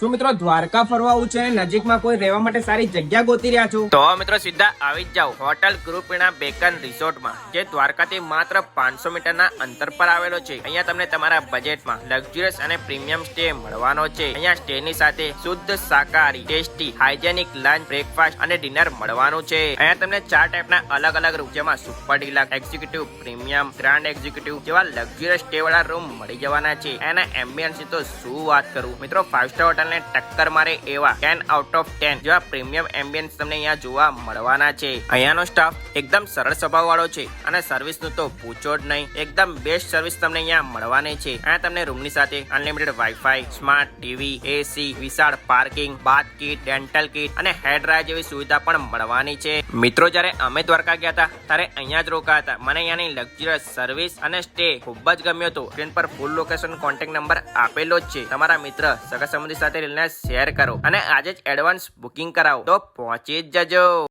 શું મિત્રો, દ્વારકા ફરવા આવું છે? નજીકમાં કોઈ રહેવા માટે સારી જગ્યા ગોતી રહ્યા છો? તો મિત્રો, સીધા આવી જ જાઓ. હોટલ ગ્રુપીણા બેકન રિસોર્ટમાં, જે દ્વારકાથી માત્ર પાંચસો મીટરના અંતર પર આવેલો છે. અહીંયા તમને તમારા બજેટમાં લક્ઝુરિયસ અને પ્રીમિયમ સ્ટે મળવાનો છે. અહીંયા સ્ટે ની સાથે શુદ્ધ, શાકાહારી ટેસ્ટી હાઇજેનિક લંચ બ્રેકફાસ્ટ અને ડિનર મળવાનું છે. અહીંયા તમને ચાર ટાઈપના અલગ અલગ રૂમ જેમાં super deluxe executive premium grand executive જેવા લક્ઝુરિયસ સ્ટે વાળા રૂમ મળી જવાના છે. એના એમ્બિયન્સ તો શું વાત કરું? મિત્રો ફાઇવ સ્ટાર હોટલ ને ટક્કર મારે એવા ટેન આઉટ ઓફ ટેન જેવા પ્રીમિયમ એમ્બિયન્સ તમને અહીંયા જોવા મળવાના છે. અહીંયાનો સ્ટાફ એકદમ સરળ સ્વભાવ વાળો છે અને સર્વિસનું તો પૂછો જ નહીં. એકદમ બેસ્ટ સર્વિસ તમને અહીંયા મળવાની છે. અહીંયા તમને રૂમની સાથે unlimited wifi smart TV AC વિશાળ parking bath kit dental kit અને હેર ડ્રાય જેવી સુવિધા પણ મળવાની છે. મિત્રો, જ્યારે અમે દ્વારકા ગયા હતા, ત્યારે અહીંયા જ રોકા હતા. મને અહીંયાની લક્ઝરિયસ સર્વિસ અને સ્ટે ખૂબ જ ગમ્યો હતો. સ્ક્રીન પર ફૂલ લોકેશન કોન્ટેક્ટ નંબર આપેલો જ છે. તમારા મિત્ર સગા સંબંધી સાથે શેર કરો અને આજે જ એડવાન્સ બુકિંગ કરાવો. તો પહોંચી જ જજો.